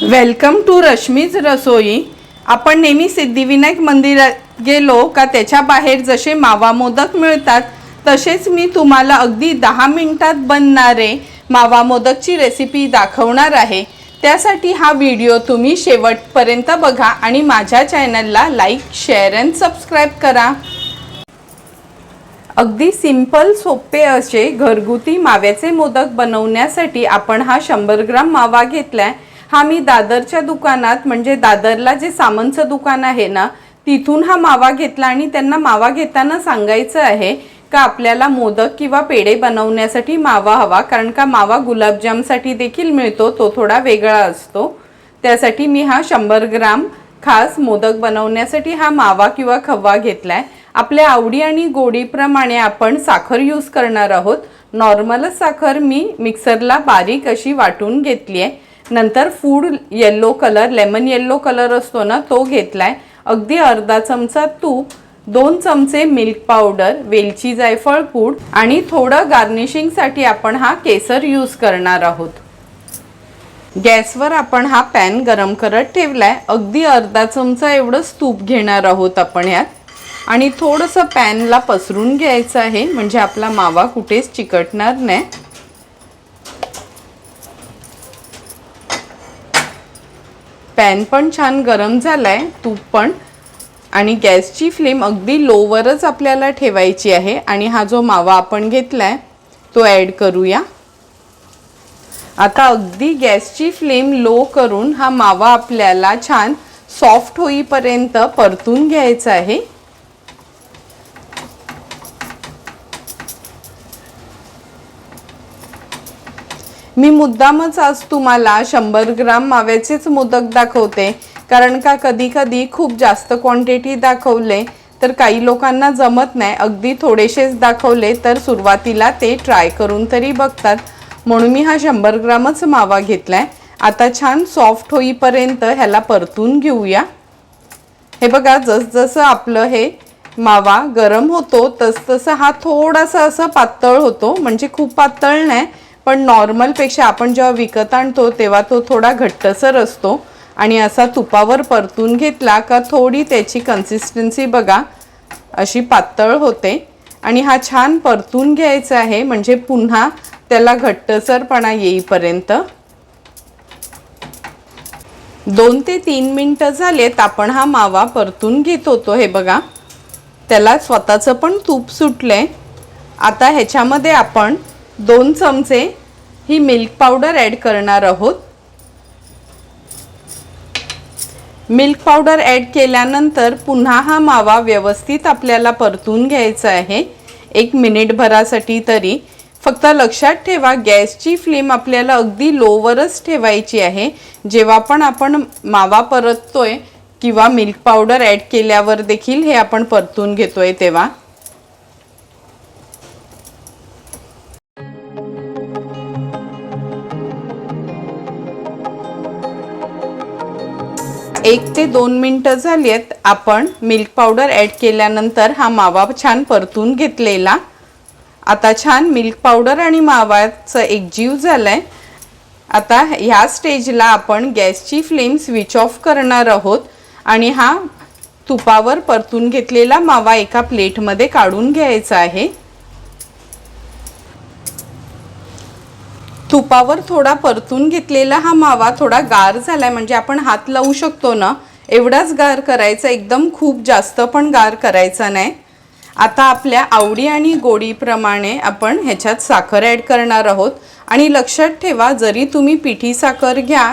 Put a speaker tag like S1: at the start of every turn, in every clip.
S1: Welcome to Rashmi's रसोई आपण नेहमी सिद्धिविनायक मंदिरात गेलो का त्याच्या बाहेर जसे मावा मोदक मिळतात तसेच मी तुम्हाला अगदी दहा मिनटात बनणारे मावा मोदकची रेसिपी दाखवणार आहे. त्यासाठी हा व्हिडिओ तुम्ही शेवटपर्यंत बघा आणि माझ्या चॅनलला लाईक शेअर अँड सबस्क्राईब करा. अगदी सिंपल सोपे असे घरगुती माव्याचे मोदक बनवण्यासाठी आपण हा शंभर ग्राम मावा घेतला आहे हा मी दादरच्या दुकानात म्हणजे दादरला जे सामनचं दुकान आहे ना तिथून हा मावा घेतला आणि त्यांना मावा घेताना सांगायचं आहे का आपल्याला मोदक किंवा पेढे बनवण्यासाठी मावा हवा कारण का मावा गुलाबजामसाठी देखील मिळतो तो थोडा वेगळा असतो. त्यासाठी मी हा शंभर ग्राम खास मोदक बनवण्यासाठी हा मावा किंवा खवा घेतलाय. आपल्या आवडी आणि गोडीप्रमाणे आपण साखर यूज करणार आहोत. नॉर्मलच साखर मी मिक्सरला बारीक अशी वाटून घेतली आहे नंतर food yellow colour lemon yellow colour असतो ना तो घेतलाय. अगदी अर्धा चमचा तूप दोन चमचे मिल्क पावडर वेलची जायफळ पूड आणि थोडं गार्निशिंगसाठी आपण हा केसर यूज करणार आहोत. गॅसवर आपण हा पॅन गरम करत ठेवलाय. अगदी अर्धा चमचा एवढंच तूप घेणार आहोत आपण यात. आणि थोडंसं पॅनला पसरून घ्यायचं आहे म्हणजे आपला मावा कुठेच चिकटणार नाही. पॅन पण छान गरम झाला आहे तूप पण. आणि गॅसची फ्लेम अगदी लोवरच आपल्याला ठेवायची आहे. आणि हा जो मावा आपण घेतला आहे तो ॲड करूया. आता अगदी गॅसची फ्लेम लो करून हा मावा आपल्याला छान सॉफ्ट होईपर्यंत परतून घ्यायचा आहे. मी मुद्दामच आज तुम्हाला शंभर ग्राम माव्याचेच मोदक दाखवते. कारण का कधी कधी खूप जास्त क्वांटिटी दाखवले तर काही लोकांना जमत नाही. अगदी थोडेसेच दाखवले तर सुरुवातीला ते ट्राय करून तरी बघतात. म्हणून मी हा शंभर ग्रामच मावा घेतलाय. आता छान सॉफ्ट होईपर्यंत ह्याला परतून घेऊया. हे बघा जसजसं आपलं हे मावा गरम होतो तसतसं हा थोडासा असं पातळ होतो. म्हणजे खूप पातळ नाही पण नॉर्मलपेक्षा आपण जेव्हा विकत आणतो तेव्हा तो थोडा घट्टसर असतो. आणि असा तुपावर परतून घेतला का थोडी त्याची कन्सिस्टन्सी बघा अशी पातळ होते. आणि हा छान परतून घ्यायचा आहे म्हणजे पुन्हा त्याला घट्टसरपणा येईपर्यंत. दोन ते तीन मिनटं झालेत आपण हा मावा परतून घेत होतो हे बघा. त्याला स्वतःचं पण तूप सुटलं आहे आता ह्याच्यामध्ये आपण दोन चमचे ही मिल्क पावडर ॲड करणार आहोत. मिल्क पावडर ॲड केल्यानंतर पुन्हा हा मावा व्यवस्थित आपल्याला परतून घ्यायचा आहे. एक मिनिटभरासाठी तरी. फक्त लक्षात ठेवा गॅसची फ्लेम आपल्याला अगदी लोवरच ठेवायची आहे. जेव्हा पण आपण मावा परततोय किंवा मिल्क पावडर ॲड केल्यावर देखील हे आपण परतून घेतोय तेव्हा. एक ते दोन मिनटं झाली आहेत आपण मिल्क पावडर ॲड केल्यानंतर हा मावा छान परतून घेतलेला. आता छान मिल्क पावडर आणि मावाचं एकजीव आहे आता ह्या स्टेजला आपण गॅसची फ्लेम स्विच ऑफ करणार आहोत. आणि हा तुपावर परतून घेतलेला मावा एका प्लेटमध्ये काढून घ्यायचा आहे. तुपावर थोडा परतून घेतलेला हा मावा थोडा गार झालाय. म्हणजे आपण हात लावू शकतो ना एवढाच गार करायचा एकदम खूप जास्त पण गार करायचा नाही. आता आपल्या आवडी आणि गोडीप्रमाणे आपण ह्याच्यात साखर ॲड करणार आहोत. आणि लक्षात ठेवा जरी तुम्ही पिठी साखर घ्या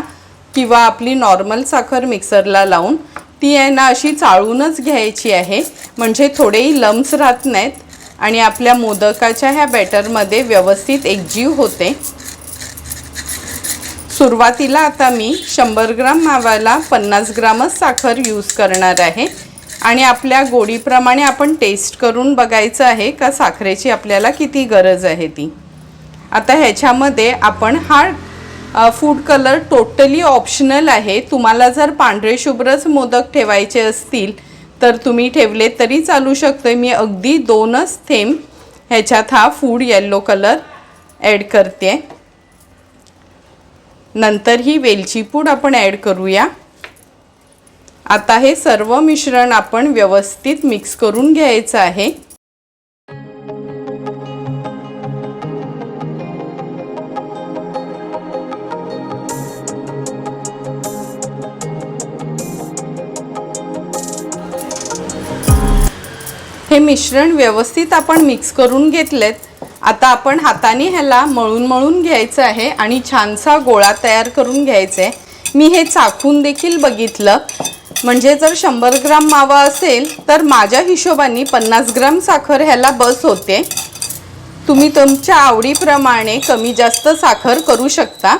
S1: किंवा आपली नॉर्मल साखर मिक्सरला लावून ती आहे ना अशी चाळूनच घ्यायची आहे. म्हणजे थोडेही लम्स राहत नाहीत. आणि आपल्या मोदकाच्या ह्या बॅटरमध्ये व्यवस्थित एकजीव होते. सुरुवातीला आता मी शंभर ग्राम मावाला पन्नास ग्रामच साखर यूज करणार आहे. आणि आपल्या गोडीप्रमाणे आपण टेस्ट करून बघायचं आहे का साखरेची आपल्याला किती गरज आहे ती. आता ह्याच्यामध्ये आपण हा फूड कलर टोटली ऑप्शनल आहे. तुम्हाला जर पांढरे शुभ्रच मोदक ठेवायचे असतील तर तुम्ही ठेवले तरी चालू शकतो मी अगदी दोनच थेंब ह्याच्यात हा फूड येल्लो कलर ॲड करते. नंतर ही वेलची पूड आपण ॲड करूया. आता हे सर्व मिश्रण आपण व्यवस्थित मिक्स करून घ्यायचं आहे. हे मिश्रण व्यवस्थित आपण मिक्स करून घेतलेत. आता आपण हाताने ह्याला मळून मळून घ्यायचं आहे आणि छानसा गोळा तयार करून घ्यायचा आहे. मी हे चाखून देखील बघितलं. म्हणजे जर शंभर ग्राम मावा असेल तर माझ्या हिशोबाने पन्नास ग्राम साखर ह्याला बस होते. तुम्ही तुमच्या आवडीप्रमाणे कमी जास्त साखर करू शकता.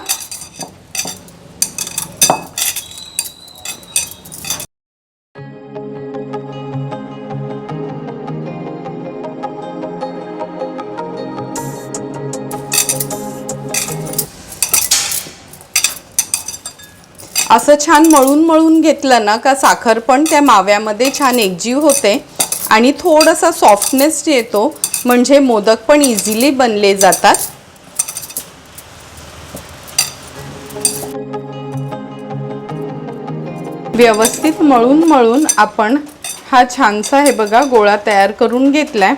S1: असं छान मळून मळून घेतलं ना का साखर पण त्या माव्यामध्ये छान एकजीव होते. आणि थोडासा सॉफ्टनेस येतो म्हणजे मोदक पण इझिली बनले जातात. व्यवस्थित मळून मळून आपण हा छानसा हे बघा गोळा तयार करून घेतलाय.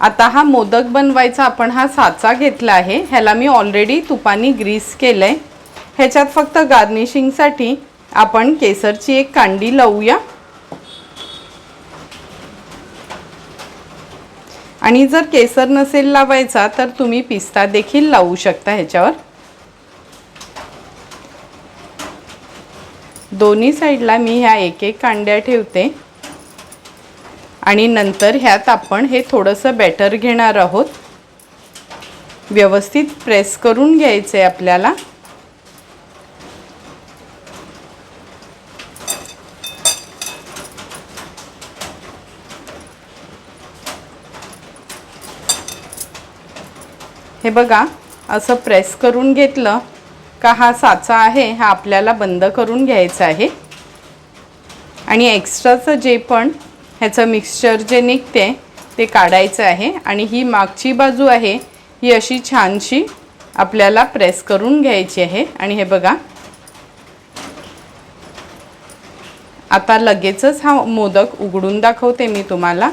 S1: आता हा मोदक बनवायचा आपण हा साचा घेतला आहे. ह्याला मी ऑलरेडी तुपाने ग्रीस केलंय. ह्याच्यात फक्त गार्निशिंगसाठी आपण केसरची एक कांडी लावूया. आणि जर केसर नसेल लावायचा तर तुम्ही पिस्ता देखील लावू शकता ह्याच्यावर. दोन्ही साईडला मी ह्या एक एक कांड्या ठेवते. आणि नंतर ह्यात आपण हे थोडंसं बॅटर घेणार आहोत. व्यवस्थित प्रेस करून घ्यायचं आहे आपल्याला. हे बघा असं प्रेस करून घेतलं का हा साचा आहे हा आपल्याला बंद करून घ्यायचा आहे. आणि एक्स्ट्राचं जे पण ह्याचं मिक्सचर जे निघते ते काढायचं आहे. आणि ही मागची बाजू आहे ही अशी छानशी आपल्याला प्रेस करून घ्यायची आहे. आणि हे बघा आता लगेचच हा मोदक उघडून दाखवते मी तुम्हाला.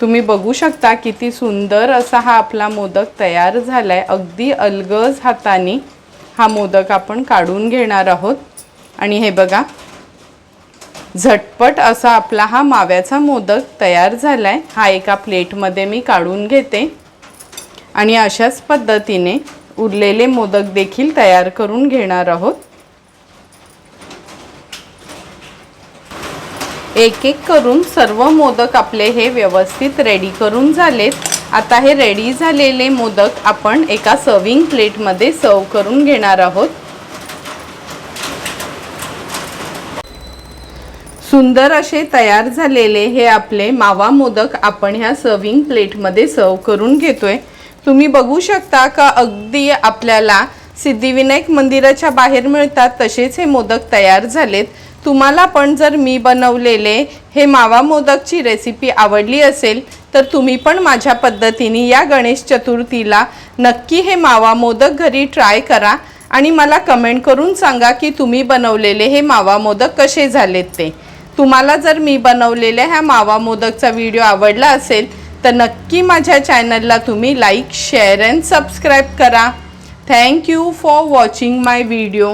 S1: तुम्ही बघू शकता किती सुंदर असा हा आपला मोदक तयार झाला आहे अगदी अलगज हाताने हा मोदक आपण काढून घेणार आहोत. आणि हे बघा झटपट असा आपला हा माव्याचा मोदक तयार झाला आहे हा एका प्लेटमध्ये मी काढून घेते. आणि अशाच पद्धतीने उरलेले मोदक देखील तयार करून घेणार आहोत. एक एक करून सर्व मोदक आपले हे व्यवस्थित रेडी करून झालेत. आता हे रेडी झालेले मोदक आपण एका सर्विंग प्लेटमध्ये सर्व करून घेणार आहोत. सुंदर असे तयार झालेले हे आपले मावा मोदक आपण ह्या सर्विंग प्लेटमध्ये सर्व करून घेतोय. तुम्ही बघू शकता का अगदी आपल्याला सिद्धिविनायक मंदिराच्या बाहेर मिळतात तसेच हे मोदक तयार झालेत. तुम्हाला पण जर मी बनवलेले हे मावा मोदकची रेसिपी आवडली असेल तर तुम्ही पण माझ्या पद्धतीने या गणेश चतुर्थीला नक्की हे मावा मोदक घरी ट्राय करा आणि मला कमेंट करून सांगा की तुम्ही बनवलेले हे मावा मोदक कसे झालेत ते. तुम्हाला जर मी बनवलेल्या ह्या मावा मोदकचा व्हिडिओ आवडला असेल तर नक्की माझ्या चॅनलला तुम्ही लाईक शेअर अँड सबस्क्राईब करा. Thank you for watching my video